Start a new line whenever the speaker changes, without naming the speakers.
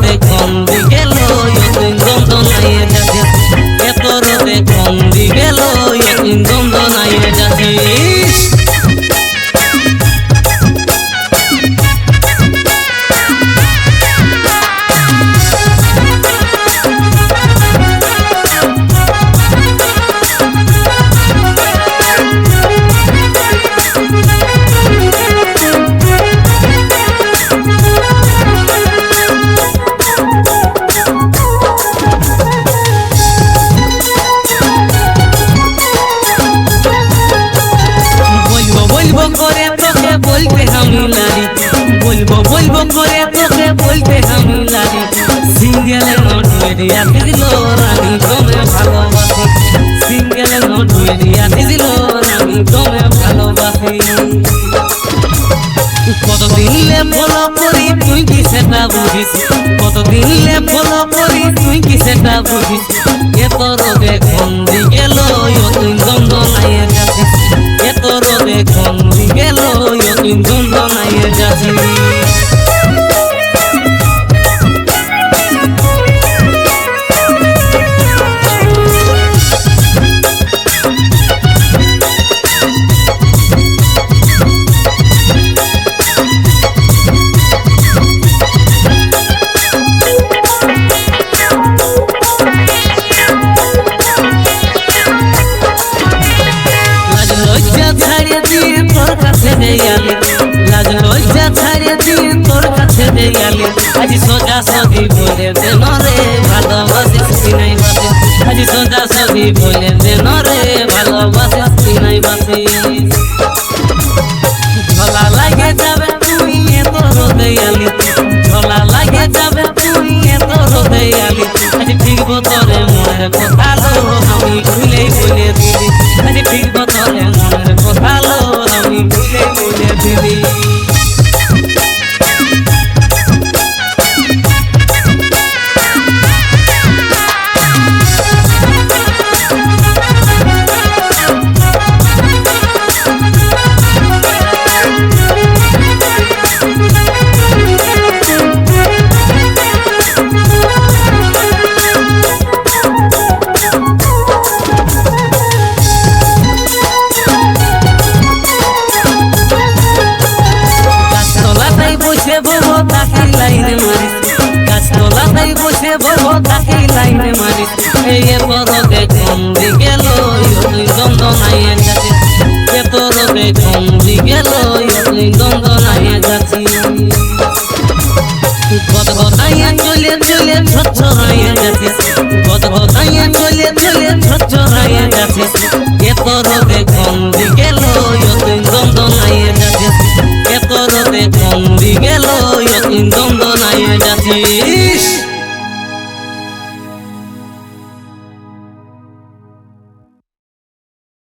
make বলতে আমি লারি বলব বলব করে তোকে বলতে আমি লারি সিঙ্গেল নোট মেরিয়া দিল রানী তোমে ভালোবাসি। সিঙ্গেল নোট মেরিয়া দিল রানী তোমে ভালোবাসি। কতদিনলে ফলো করি তুই কি সেটা বুঝিস? কতদিনলে ফলো করি তুই কি সেটা বুঝিস? এত রোগে খন্দি গেল তুই দ্বন্দ্ব নাইয়ে গেলে লাজ লজ্জা ছাড়িয়ে দিয়ে তোর কাছে যে গেলে সোজা সদি বলে দেন রে ভালোবাসে নাই বাসে আজ সোজা সদি বলে দে নরে ভালোবাসিস বসে বড় থাকি লাইনে মারি। এ পরকে কম দিকে লই দ্বন্দ্ব নাই যাচ্ছি। এ পরকে কম দিকে লই দ্বন্দ্ব নাই যাচ্ছি। কত কথাইয়া চলে চলে স্বচ্ছ হইয়া যাচ্ছে। কত কথাইয়া চলে চলে স্বচ্ছ হইয়া যাচ্ছে। এ পরকে কম দিকে লই দ্বন্দ্ব নাই যাচ্ছে। এ পরকে